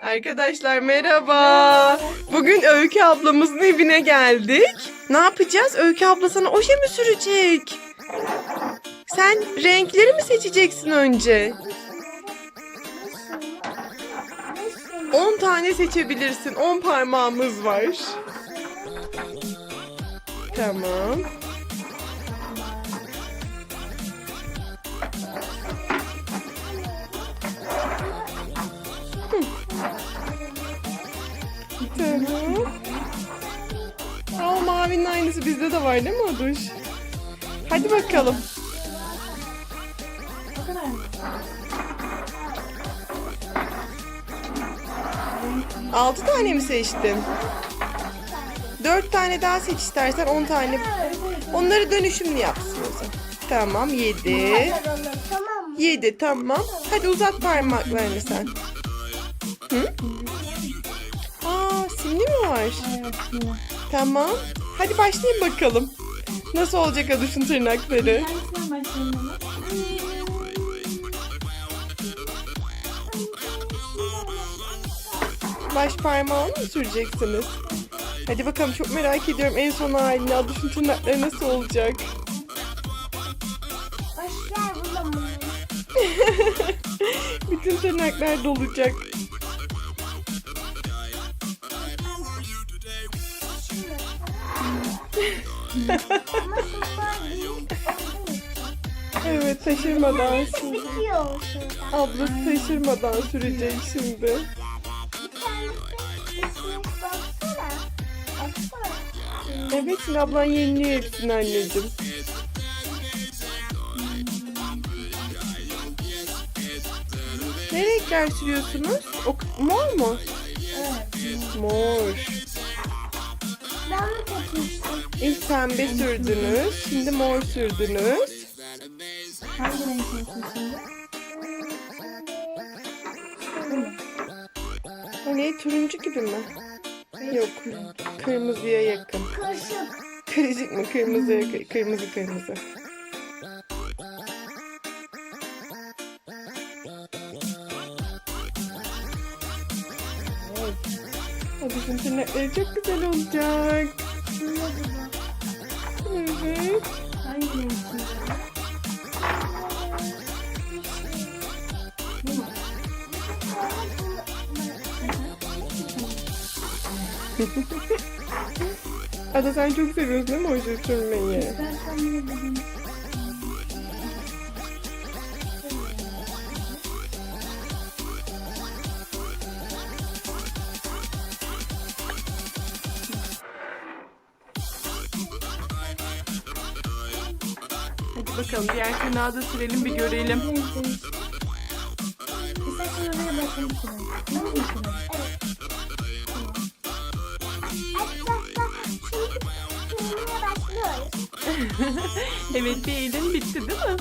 Arkadaşlar merhaba. Bugün Öykü ablamızın evine geldik. Ne yapacağız? Öykü abla sana oje mi sürecek? Sen renkleri mi seçeceksin önce? 10 tane seçebilirsin. 10 parmağımız var. Tamam. Tamam. Aa, mavinin aynısı bizde de var değil mi Aduş? Hadi bakalım. Altı tane mi seçtin? Dört tane daha seç istersen on tane. Onları dönüşümlü yapsın o zaman. Tamam yedi. Yedi tamam. Hadi uzat parmaklarını sen. Hı? Aa simli mi var? Tamam. Hadi başlayın bakalım. Nasıl olacak Aduş'un tırnakları? Hangisinden başlayalım ama? Baş parmağını mı süreceksiniz? Hadi bakalım çok merak ediyorum en son halini. Aduş'un tırnakları nasıl olacak? Başlar bu zaman. Bütün tırnaklar dolacak. Ama şunlar değil. Evet taşırmadan sür. Ablası taşırmadan sürecek şimdi. Bir tanesi ismi baksana. Baksana. Evet şimdi ablan yeniliyor hepsini anneciğim. Ne renkler sürüyorsunuz? O, mor mu? Evet. Mor. İlk pembe sürdünüz. Şimdi mor sürdünüz. Hangi renk olsun şimdi? O ne? Turuncu gibi mi? Yok. Kırmızıya yakın. Karışık. Mı? Kırmızıya kırmızı kırmızı. Evet. O bizim tırnakları çok güzel olacak. Hangi renk şimdi? Ada sen çok seviyorsun değil mi oje sürmeyi? Ben tahmin bakalım diğer tırnağı da sürelim bir görelim. Evet bir eğilim bitti değil mi?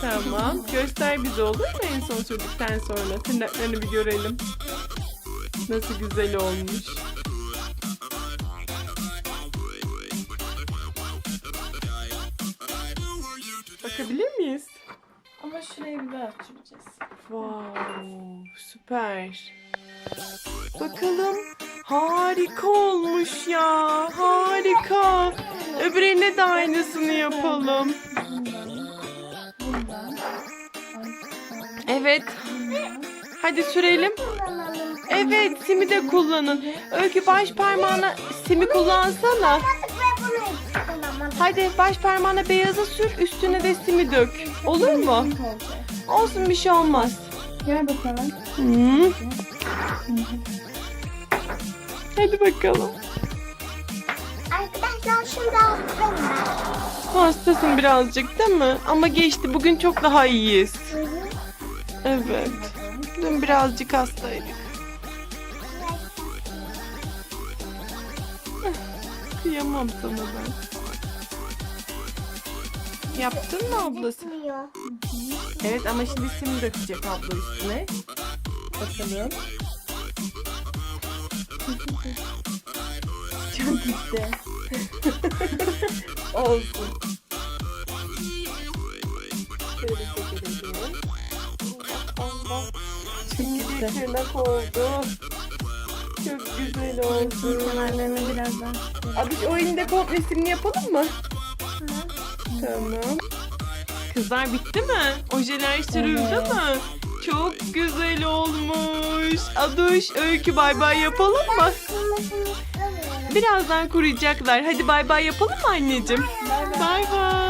Tamam. Göster bize olur mu en son sürdükten sonra? Tırnaklarını bir görelim. Nasıl güzel olmuş. Bakabilir miyiz? Ama şuraya bir daha süreceğiz. Wow, süper. Bakalım. Harika olmuş ya. Harika. Öbürüne de aynısını yapalım. Evet. Hadi sürelim. Evet, simi de kullanın. Öykü baş parmağına simi kullansana. Hadi baş parmağına beyazı sür, üstüne de simi dök. Olur mu? Olsun bir şey olmaz. Gel bakalım. Hı. Hadi bakalım. Arkadaşlar şimdi aldım ben. Hastasın birazcık değil mi? Ama geçti. Bugün çok daha iyiyiz. Evet. Dün birazcık hastaydık. Kıyamam sana ben. Yaptın mı ablası? Evet ama şimdi sim dökecek abla üstüne. Bakalım. Çok gitti. Olsun. Şöyle çekelim. Tırnak oldu. Çok güzel oldu. Kenarlarını biraz daha. Abi o elinde komple simli yapalım mı? Tamam. Kızlar bitti mi? Ojeler sürüldü Evet. mü? Çok güzel olmuş. Aduş, Öykü bay bay yapalım mı? Birazdan kuruyacaklar. Hadi bay bay yapalım mı anneciğim? Bay bay.